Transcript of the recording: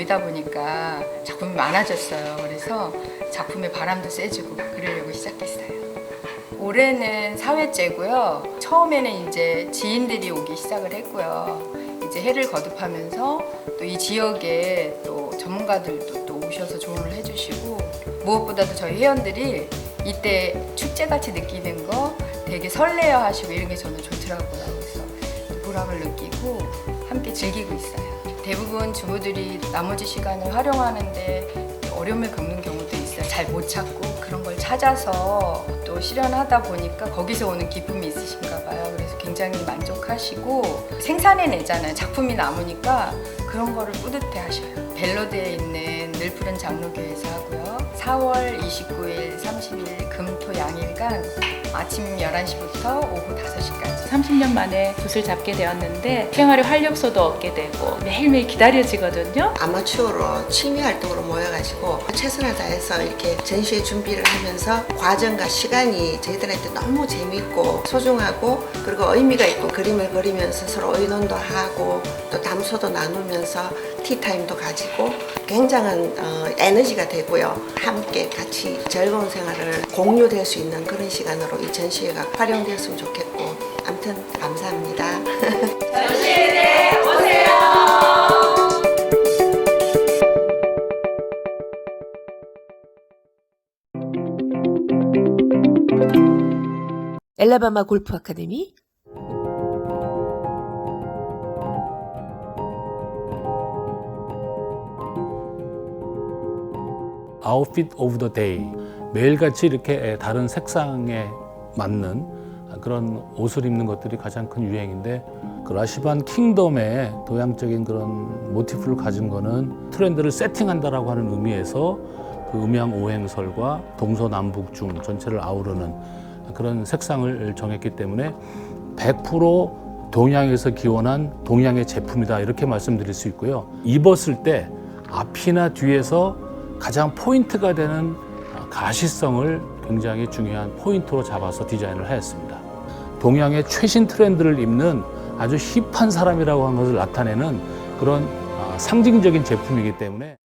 모이다 보니까 작품이 많아졌어요. 그래서 작품의 바람도 세지고 그러려고 시작했어요. 올해는 4회째고요. 처음에는 이제 지인들이 오기 시작을 했고요. 이제 해를 거듭하면서 또 이 지역에 또 전문가들도 또 오셔서 조언을 해주시고 무엇보다도 저희 회원들이 이때 축제같이 느끼는 거 되게 설레어 하시고 이런 게 저는 좋더라고요. 그래서 보람을 느끼고 함께 즐기고 있어요. 대부분 주부들이 나머지 시간을 활용하는데 어려움을 겪는 경우도 있어요. 잘 못 찾고 그런 걸 찾아서 또 실현하다 보니까 거기서 오는 기쁨이 있으신가 봐요. 그래서 굉장히 만족하시고 생산해내잖아요. 작품이 남으니까 그런 거를 뿌듯해 하셔요. 벨로드에 있는 늘 푸른 장로교회에서 하고요. 4월 29일, 30일 금토 양일간 아침 11시부터 오후 5시까지 30년 만에 붓을 잡게 되었는데 생활의 활력소도 얻게 되고 매일매일 기다려지거든요. 아마추어로 취미 활동으로 모여가지고 최선을 다해서 이렇게 전시회 준비를 하면서 과정과 시간이 저희들한테 너무 재밌고 소중하고 그리고 의미가 있고 그림을 그리면서 서로 의논도 하고 또 담소도 나누면서 티타임도 가지고 굉장한 어, 에너지가 되고요. 함께 같이 즐거운 생활을 공유될 수 있는 그런 시간으로 이 전시회가 활용되었으면 좋겠고 아무튼 감사합니다. 엘라바마 골프 아카데미 아웃핏 오브 더 데이 매일같이 이렇게 다른 색상에 맞는 그런 옷을 입는 것들이 가장 큰 유행인데 그 라시반 킹덤의 도양적인 그런 모티프를 가진 거는 트렌드를 세팅한다라고 하는 의미에서 그 음양 오행설과 동서남북 중 전체를 아우르는 그런 색상을 정했기 때문에 100% 동양에서 기원한 동양의 제품이다 이렇게 말씀드릴 수 있고요. 입었을 때 앞이나 뒤에서 가장 포인트가 되는 가시성을 굉장히 중요한 포인트로 잡아서 디자인을 하였습니다. 동양의 최신 트렌드를 입는 아주 힙한 사람이라고 하는 것을 나타내는 그런 아, 상징적인 제품이기 때문에